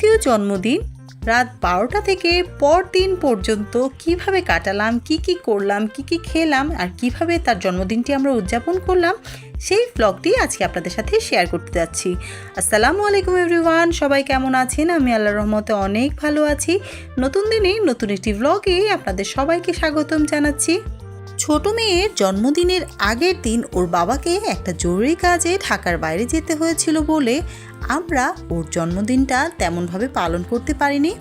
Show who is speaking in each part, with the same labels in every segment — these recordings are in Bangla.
Speaker 1: জন্মদিন, রাত বারোটা থেকে পরদিন পর্যন্ত কীভাবে কাটালাম, কি কি করলাম, কি কি খেলাম আর কীভাবে তার জন্মদিনটি আমরা উদযাপন করলাম, সেই ব্লগটি আজকে আপনাদের সাথে শেয়ার করতে যাচ্ছি। আসসালামু আলাইকুম এভরিওয়ান সবাই কেমন আছেন? আমি আল্লাহর রহমতে অনেক ভালো আছি। নতুন দিনে নতুন একটি ব্লগে আপনাদের সবাইকে স্বাগতম জানাচ্ছি। ছোট মেয়ের জন্মদিনের আগের দিন ওর বাবাকে একটা জরুরি কাজে ঢাকার বাইরে যেতে হয়েছিল বলে আমরা ওর জন্মদিনটা তেমনভাবে পালন করতে পারিনি।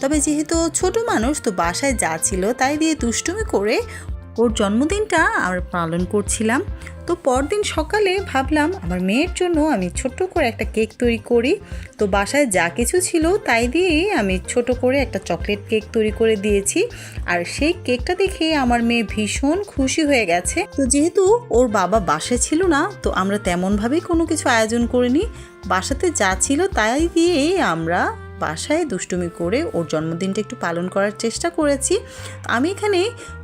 Speaker 1: তবে যেহেতু ছোট মানুষ তো বাসায় যা ছিল তাই দিয়ে দুষ্টুমি করে ওর জন্মদিনটা আমরা পালন করছিলাম। তো পরদিন সকালে ভাবলাম আমার মেয়ের জন্য আমি ছোট্ট করে একটা কেক তৈরি করি। তো বাসায় যা কিছু ছিল তাই দিয়েই আমি ছোট করে একটা চকলেট কেক তৈরি করে দিয়েছি। আর সেই কেকটা দেখে আমার মেয়ে ভীষণ খুশি হয়ে গেছে। তো যেহেতু ওর বাবা বাসায় ছিল না, তো আমরা তেমনভাবেই কোনো কিছু আয়োজন করিনি। বাসাতে যা ছিল তাই দিয়েই আমরা বাসায় দুষ্টুমি করে ওর জন্মদিনটা একটু পালন করার চেষ্টা করেছি। আমি এখানে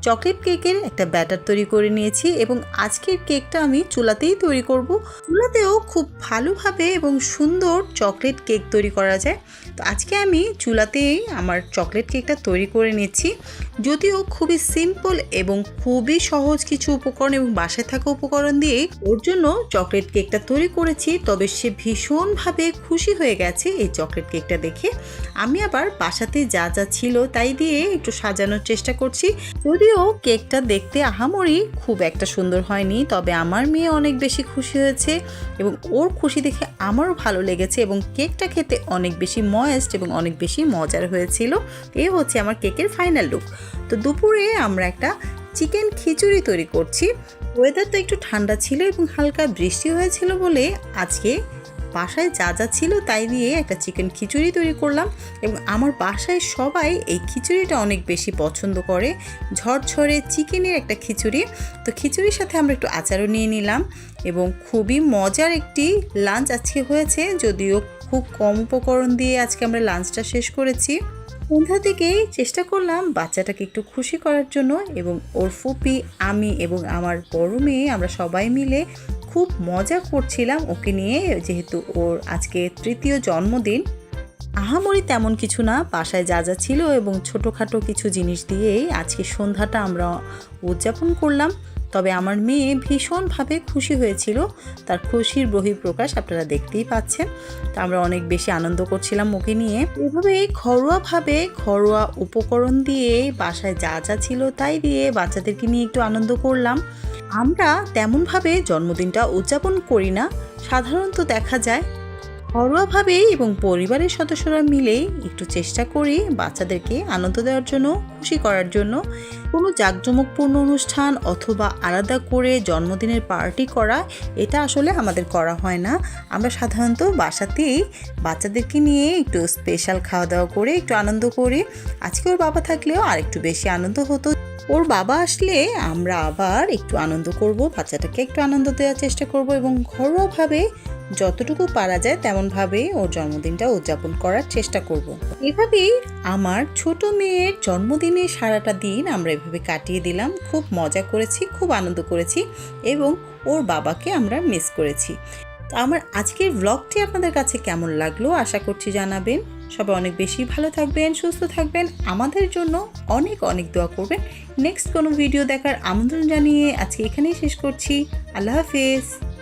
Speaker 1: চকলেট কেকের একটা ব্যাটার তৈরি করে নিয়েছি এবং আজকের কেকটা আমি চুলাতেই তৈরি করব। চুলাতেও খুব ভালোভাবে এবং সুন্দর চকলেট কেক তৈরি করা যায়। তো আজকে আমি চুলাতেই আমার চকলেট কেকটা তৈরি করে নিচ্ছি। যদিও খুবই সিম্পল এবং খুবই সহজ কিছু উপকরণ এবং বাসায় থাকা উপকরণ দিয়ে ওর জন্য চকলেট কেকটা তৈরি করেছি, তবে সে ভীষণভাবে খুশি হয়ে গেছে এই চকলেট কেকটা দেখে। আমি আবার বাসাতে যা যা ছিল তাই দিয়ে একটু সাজানোর চেষ্টা করছি। যদিও কেকটা দেখতে আহামরি খুব একটা সুন্দর হয়নি, তবে আমার মেয়ে অনেক বেশি খুশি হয়েছে এবং ওর খুশি দেখে আমারও ভালো লেগেছে এবং কেকটা খেতে অনেক বেশি ময়েস্ট এবং অনেক বেশি মজার হয়েছিল। এই হচ্ছে আমার কেকের ফাইনাল লুক। তো দুপুরে আমরা একটা চিকেন খিচুড়ি তৈরি করছি। ওয়েদার তো একটু ঠান্ডা ছিল এবং হালকা বৃষ্টি হয়েছিল বলে আজকে বাসায় যা যা ছিল তাই দিয়ে একটা চিকেন খিচুড়ি তৈরি করলাম এবং আমার বাসায় সবাই এই খিচুড়িটা অনেক বেশি পছন্দ করে। ঝরঝরে চিকেনের একটা খিচুড়ি। তো খিচুড়ির সাথে আমরা একটু আচারও নিয়ে নিলাম এবং খুবই মজার একটি লাঞ্চ আজকে হয়েছে যদিও খুব কম উপকরণ দিয়ে আজকে আমরা লাঞ্চটা শেষ করেছি। সন্ধ্যা থেকেই চেষ্টা করলাম বাচ্চাটাকে একটু খুশি করার জন্য এবং ওর ফুপি আমি এবং আমার বড় মেয়ে আমরা সবাই মিলে খুব মজা করছিলাম ওকে নিয়ে, যেহেতু ওর আজকে তৃতীয় জন্মদিন। আহামরি তেমন কিছু না, বাসায় যা যা ছিল এবং ছোটোখাটো কিছু জিনিস দিয়েই আজকে সন্ধ্যাটা আমরা উদযাপন করলাম। তবে আমার মেয়ে ভীষণভাবে খুশি হয়েছিল, তার খুশির বহিঃপ্রকাশ আপনারা দেখতেই পাচ্ছেন। তা আমরা অনেক বেশি আনন্দ করছিলাম ওকে নিয়ে। এভাবে ঘরোয়াভাবে ঘরোয়া উপকরণ দিয়ে বাসায় যা যা ছিল তাই দিয়ে বাচ্চাদেরকে নিয়ে একটু আনন্দ করলাম। আমরা তেমনভাবে জন্মদিনটা উদযাপন করি না। সাধারণত দেখা যায় ঘরোয়াভাবেই এবং পরিবারের সদস্যরা মিলেই একটু চেষ্টা করি বাচ্চাদেরকে আনন্দ দেওয়ার জন্য, খুশি করার জন্য। কোনো জাঁকজমকপূর্ণ অনুষ্ঠান অথবা আলাদা করে জন্মদিনের পার্টি করা, এটা আসলে আমাদের করা হয় না। আমরা সাধারণত বাসাতেই বাচ্চাদেরকে নিয়ে একটু স্পেশাল খাওয়া দাওয়া করে একটু আনন্দ করি। আজকে ওর বাবা থাকলেও আর একটু বেশি আনন্দ হতো। ওর বাবা আসলে আমরা আবার একটু আনন্দ করব, বাচ্চাটাকে একটু আনন্দ দেওয়ার চেষ্টা করব এবং ঘরোয়াভাবে যতটুকু পারা যায় তেমনভাবে ওর জন্মদিনটা উদযাপন করার চেষ্টা করব। এভাবেই আমার ছোট মেয়ের জন্মদিনে সারাটা দিন আমরা এভাবে কাটিয়ে দিলাম। খুব মজা করেছি, খুব আনন্দ করেছি এবং ওর বাবাকে আমরা মিস করেছি। আমার আজকের ব্লগটি আপনাদের কাছে কেমন লাগল আশা করছি জানাবেন। সবাই অনেক বেশি ভালো থাকবেন, সুস্থ থাকবেন। আমাদের জন্য অনেক অনেক দোয়া করবেন। নেক্সট কোনো ভিডিও দেখার আমন্ত্রণ জানিয়ে আজকে এখানেই শেষ করছি। আল্লাহ হাফিজ।